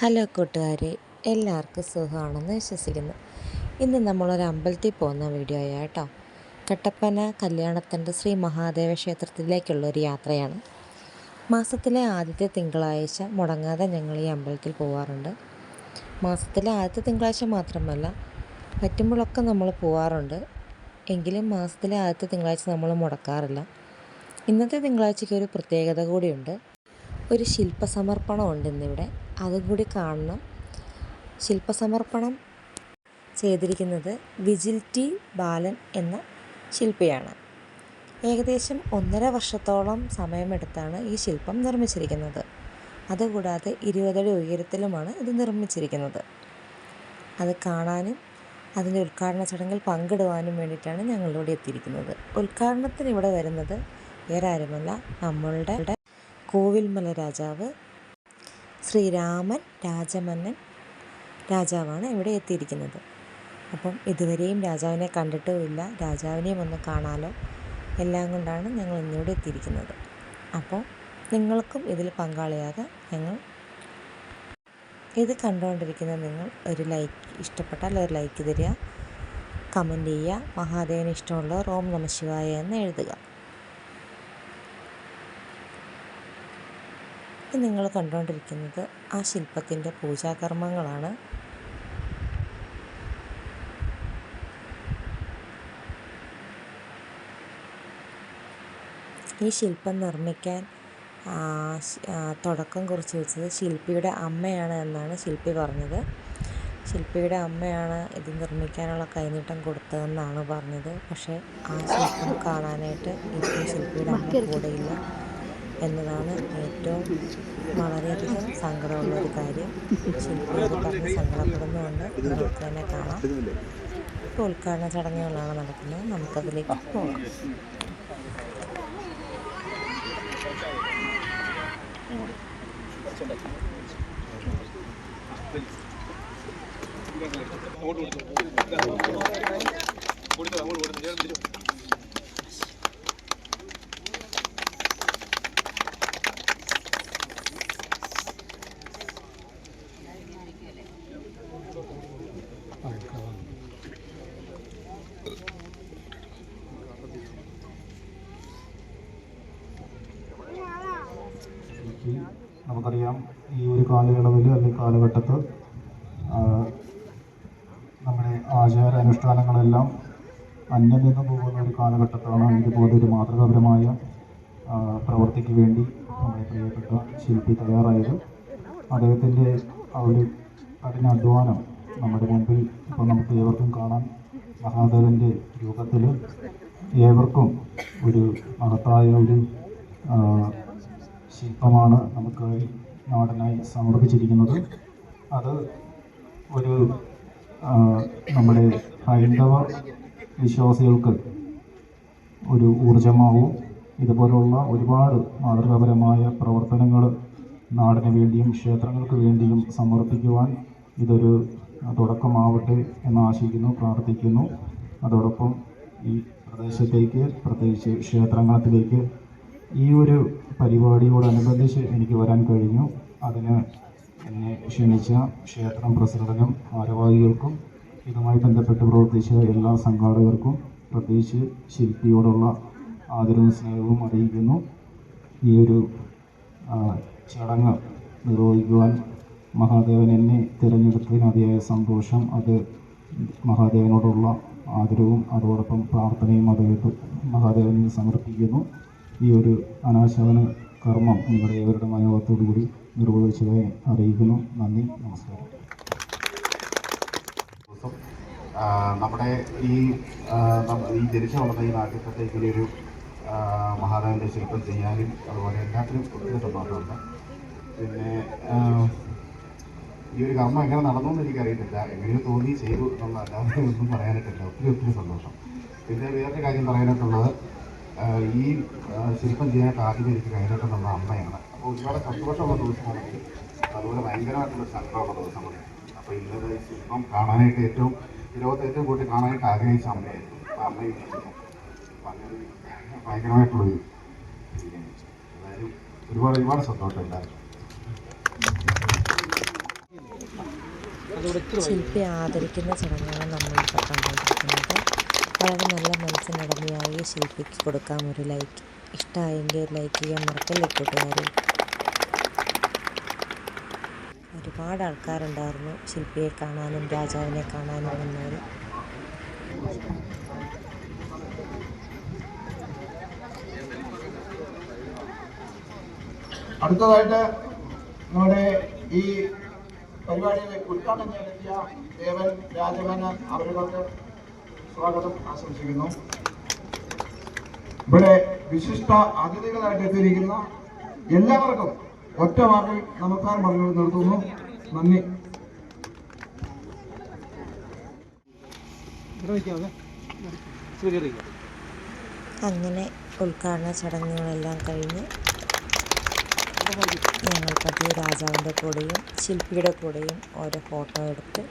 Hello കൂട്ടുകാരെ എല്ലാവർക്കും സുഖമാണെന്ന് വിശ്വസിക്കുന്നു. ഇന്ന് നമ്മളൊരു അമ്പലത്തിൽ പോകുന്ന വീഡിയോ കേട്ടോ. കട്ടപ്പന കല്യാണത്തിന്റെ ശ്രീ മഹാദേവ ക്ഷേത്രത്തിലേക്കുള്ള ഒരു യാത്രയാണ്. മാസത്തിലെ ആദ്യത്തെ തിങ്കളാഴ്ച മുടങ്ങാതെ ഞങ്ങൾ ഈ അമ്പലത്തിൽ പോവാറുണ്ട്. മാസത്തിലെ ആദ്യത്തെ തിങ്കളാഴ്ച മാത്രമല്ല പറ്റുമ്പോഴൊക്കെ നമ്മൾ പോവാറുണ്ട്. എങ്കിലും മാസത്തിലെ ആദ്യത്തെ തിങ്കളാഴ്ച നമ്മൾ മുടക്കാറില്ല. ഇന്നത്തെ തിങ്കളാഴ്ചയ്ക്ക് ഒരു പ്രത്യേകത കൂടിയുണ്ട്. ഒരു ശില്പസമർപ്പണമുണ്ട് ഇന്നിവിടെ അതും കൂടി കാണണം. ശില്പസമർപ്പണം ചെയ്തിരിക്കുന്നത് വിജിൽ ടി ബാലൻ എന്ന ശില്പിയാണ്. ഏകദേശം ഒന്നര വർഷത്തോളം സമയമെടുത്താണ് ഈ ശില്പം നിർമ്മിച്ചിരിക്കുന്നത്. അതുകൂടാതെ ഇരുപതടി ഉയരത്തിലുമാണ് ഇത് നിർമ്മിച്ചിരിക്കുന്നത്. അത് കാണാനും അതിന്റെ ഉദ്ഘാടന ചടങ്ങിൽ പങ്കിടുവാനും വേണ്ടിയിട്ടാണ് ഞങ്ങളിവിടെ എത്തിയിരിക്കുന്നത്. ഉദ്ഘാടനത്തിന് ഇവിടെ വരുന്നത് വേറെ ആരുമല്ല നമ്മളുടെ കോവിൽമല രാജാവ് ശ്രീരാമൻ രാജമന്നൻ രാജാവാണ് ഇവിടെ എത്തിയിരിക്കുന്നത്. അപ്പം ഇതുവരെയും രാജാവിനെ കണ്ടിട്ടുമില്ല. രാജാവിനെയും ഒന്ന് കാണാലോ. എല്ലാം കൊണ്ടാണ് ഞങ്ങൾ ഇന്നിവിടെ എത്തിയിരിക്കുന്നത്. അപ്പോൾ നിങ്ങൾക്കും ഇതിൽ പങ്കാളിയാകാം ഞങ്ങൾ ഇത് കണ്ടുകൊണ്ടിരിക്കുന്ന നിങ്ങൾ ഒരു ലൈക്ക് ഇഷ്ടപ്പെട്ടാൽ ഒരു ലൈക്ക് തരിക. കമന്റ് ചെയ്യുക. മഹാദേവന് ഇഷ്ടമുള്ളവർ ഓം നമശിവായ എന്ന് എഴുതുക. ഇത് നിങ്ങൾ കണ്ടുകൊണ്ടിരിക്കുന്നത് ആ ശില്പത്തിന്റെ പൂജാകർമ്മങ്ങളാണ്. ഈ ശില്പം നിർമ്മിക്കാൻ തുടക്കം കുറിച്ച് വെച്ചത് ശില്പിയുടെ അമ്മയാണ് എന്നാണ് ശില്പി പറഞ്ഞത്. ശില്പിയുടെ അമ്മയാണ് ഇത് നിർമ്മിക്കാനുള്ള കൈനീട്ടം കൊടുത്തതെന്നാണ് പറഞ്ഞത്. പക്ഷേ ആ ശില്പം കാണാനായിട്ട് ഇപ്പോൾ ശില്പിയുടെ അമ്മ കൂടെയില്ല. എന്നതാണ് ഏറ്റവും വളരെയധികം സങ്കടമുള്ള ഒരു കാര്യം. ശില്പി പറഞ്ഞ് സങ്കടപ്പെടുന്നുണ്ട്. നമുക്ക് തന്നെ കാണാം. ഇപ്പോൾ ഉദ്ഘാടന ചടങ്ങുകളാണ് നടക്കുന്നത്. നമുക്കതിലേക്ക് പോകാം. ഈ നമുക്കറിയാം ഈ ഒരു കാലയളവിൽ അല്ലെങ്കിൽ കാലഘട്ടത്ത് നമ്മുടെ ആചാര അനുഷ്ഠാനങ്ങളെല്ലാം അന്യം നിന്ന് പോകുന്ന ഒരു കാലഘട്ടത്താണ് ഇതുപോലെ ഒരു മാതൃകാപരമായ പ്രവർത്തിക്ക് വേണ്ടി നമ്മുടെ പ്രിയപ്പെട്ട ശില്പി തയ്യാറായത്. അദ്ദേഹത്തിന്റെ ആ ഒരു കഠിനാധ്വാനം നമ്മുടെ മുമ്പിൽ ഇപ്പോൾ നമുക്ക് ഏവർക്കും കാണാൻ മഹാദേവന്റെ രൂപത്തിൽ ഏവർക്കും ഒരു മഹത്തായ ഒരു ശില്പമാണ് നമുക്ക് നാടിനായി സമർപ്പിച്ചിരിക്കുന്നത്. അത് ഒരു നമ്മുടെ ഹൈന്ദവ വിശ്വാസികൾക്ക് ഒരു ഊർജമാവും ഇതുപോലുള്ള ഒരുപാട് മാതൃകാപരമായ പ്രവർത്തനങ്ങൾ നാടിന് വേണ്ടിയും ക്ഷേത്രങ്ങൾക്ക് വേണ്ടിയും സമർപ്പിക്കുവാൻ ഇതൊരു തുടക്കമാവട്ടെ എന്ന് ആശിക്കുന്നു പ്രാർത്ഥിക്കുന്നു. അതോടൊപ്പം ഈ പ്രദേശത്തേക്ക് പ്രത്യേകിച്ച് ക്ഷേത്രങ്ങളത്തിലേക്ക് ഈ ഒരു പരിപാടിയോടനുബന്ധിച്ച് എനിക്ക് വരാൻ കഴിഞ്ഞു. അതിന് എന്നെ ക്ഷണിച്ച ക്ഷേത്രം പ്രസിഡന്റിനും ഭാരവാഹികൾക്കും ഇതുമായി ബന്ധപ്പെട്ട് പ്രവർത്തിച്ച എല്ലാ സംഘാടകർക്കും പ്രത്യേകിച്ച് ശില്പിയോടുള്ള ആദരവും സ്നേഹവും അറിയിക്കുന്നു. ഈ ഒരു ചടങ്ങ് നിർവഹിക്കുവാൻ മഹാദേവൻ എന്നെ തിരഞ്ഞെടുത്തതിന് അതിയായ സന്തോഷം. അത് മഹാദേവനോടുള്ള ആദരവും അതോടൊപ്പം പ്രാർത്ഥനയും അദ്ദേഹത്തെ മഹാദേവനിൽ സമർപ്പിക്കുന്നു. ഈ ഒരു അനാശാവന കർമ്മം നിങ്ങളുടെ ഏവരുടെ മനോഭാവത്തോടു കൂടി നിർവഹിച്ചതായി അറിയിക്കുന്നു. നന്ദി. നമസ്കാരം. നമ്മുടെ ഈ ഈ ജനിച്ചു വളർന്ന ഈ നാട്ടിലത്തേക്ക് ഒരു ആ, മഹാദേവന്റെ ശില്പം ചെയ്യാനും അതുപോലെ എല്ലാത്തിനും ഒത്തിരി സന്തോഷമുണ്ട്. പിന്നെ ഈ ഒരു കർമ്മം എങ്ങനെ നടന്നു എന്ന് എനിക്കറിയത്തില്ല. എങ്ങനെയോ തോന്നി ചെയ്തു എന്നുള്ളതല്ലാതെ ഒന്നും പറയാനായിട്ടില്ല ഒത്തിരി ഒത്തിരി സന്തോഷം. പിന്നെ വേറൊരു കാര്യം പറയാനായിട്ടുള്ളത് ഈ ശില്പം ചെയ്യാൻ കാത്തിരിക്കുന്ന കൈനോട്ടം നമ്മുടെ അമ്മയാണ്. അപ്പോൾ ഒരുപാട് സന്തോഷമുള്ള ദിവസമാണ് അതുപോലെ ഭയങ്കരമായിട്ടുള്ള സങ്കടമുള്ള ദിവസമാണ് അപ്പോൾ ഇന്നത് ശില്പം കാണാനായിട്ട് ഏറ്റവും ലോകത്ത് ഏറ്റവും കൂടുതൽ കാണാനായിട്ട് ആഗ്രഹിച്ച അമ്മയായിരുന്നു. അപ്പോൾ അമ്മയും. അപ്പോൾ അങ്ങനെ ഭയങ്കരമായിട്ടുള്ളൊരു. എന്തായാലും ഒരുപാട് ഒരുപാട് സന്തോഷം ശില്പിയെ ശില്പി ആദരിക്കുന്ന ചടങ്ങാണ് നമ്മളിപ്പോൾ കണ്ടുകൊണ്ടിരിക്കുന്നത്. വളരെ നല്ല മനസ്സിനുടമയായി ശില്പിക്ക് കൊടുക്കാം ഒരു ലൈക്ക്. ഇഷ്ടമായെങ്കിൽ ലൈക്ക് ചെയ്യാൻ മറക്കല്ലേ കൂട്ടുകാരെ? ഒരുപാട് ആൾക്കാരുണ്ടായിരുന്നു ശില്പിയെ കാണാനും രാജാവിനെ കാണാനും വന്നവർ അടുത്തതായിട്ട് നമ്മുടെ ഈ പരിപാടിയിലെ ഉദ്ഘാടനം നടത്തിയ ദേവൻ രാജമന അവർക്ക് സ്വാഗതം ആശംസിക്കുന്നു. ഇവിടെ വിശിഷ്ട അതിഥികളായിട്ട് എത്തിയിരിക്കുന്ന എല്ലാവർക്കും ഒറ്റ വാക്കിൽ നമസ്കാരം പറഞ്ഞു നിർത്തുന്നു. നന്ദി. അങ്ങനെ ഉദ്ഘാടന ചടങ്ങുകളെല്ലാം കഴിഞ്ഞ് ഞങ്ങൾ പതിവ് രാജാവിന്റെ കൂടെയും ശില്പിയുടെ കൂടെയും ഓരോ ഫോട്ടോ എടുത്ത്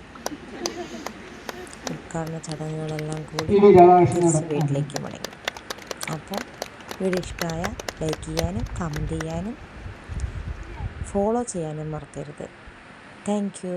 ഉദ്ഘാടന ചടങ്ങുകളെല്ലാം കൂടി വീട്ടിലേക്ക് മടങ്ങി. അപ്പോൾ വീഡിയോ ഇഷ്ടമായ ലൈക്ക് ചെയ്യാനും കമന്റ് ചെയ്യാനും ഫോളോ ചെയ്യാനും മറക്കരുത്. Thank you.